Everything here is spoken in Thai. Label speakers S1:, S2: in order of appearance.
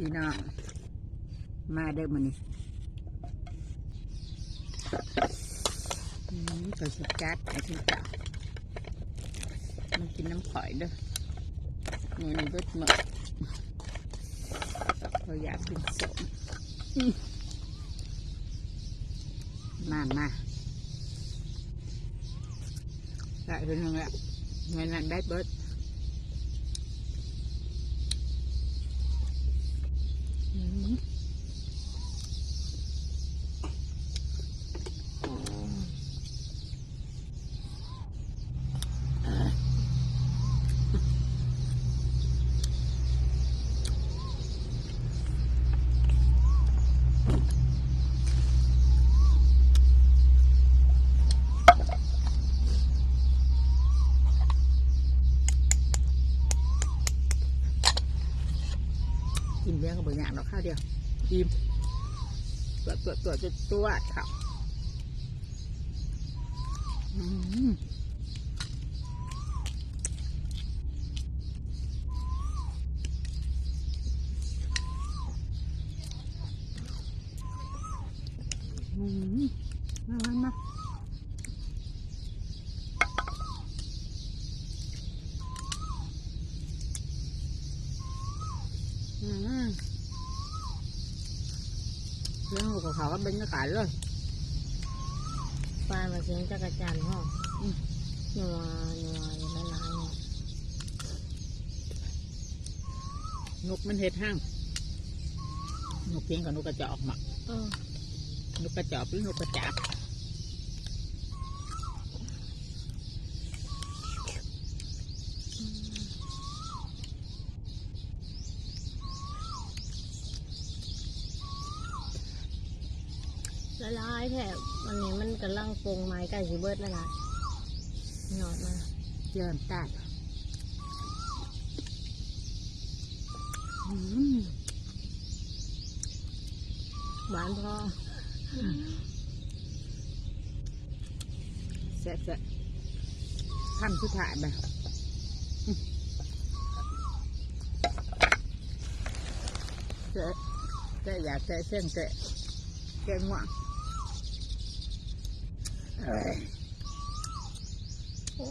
S1: พี่น้อง มาเด้อมันนี่อืมก็สิจัดไอ้ที่เจ้ามันกินน้ำข่อยเด้อหนูนี่เบิดหมดเราอยากกินสมอืมมามาได้เป็นยังไงเงินนั้นได้เบิด อืม กินเลี้ยงกับบางอย่างเราข้าวเดียวอิ่มตัวตัวตัวตัวตัวข้าวอืมอืมมามามาอืม เรื่องของเขาก็เป็นกระต่ายเลย
S2: ปลามาเสียงจักรจันทร์ห้อง
S1: อืม
S2: นัวนัวอยู่ละลายเนี่ย
S1: นกมันเห็ดห้างนกเพียงกับนกกระจอกหมัก
S2: เออน
S1: กกระจอกหรือนกกระจาบ
S2: ละลายแท้วันนี้มันกำลังปรงไม้ใกล้สิเบิร์ดแล้วล่ะหยอดมา
S1: เจิมตาด
S2: หวานพอ
S1: แซ่บแซ่บทำสุดท้ายไปอืมแซ่บแซ่บอยากแซ่บเส้นแซ่บแซ่บง่วง เอ้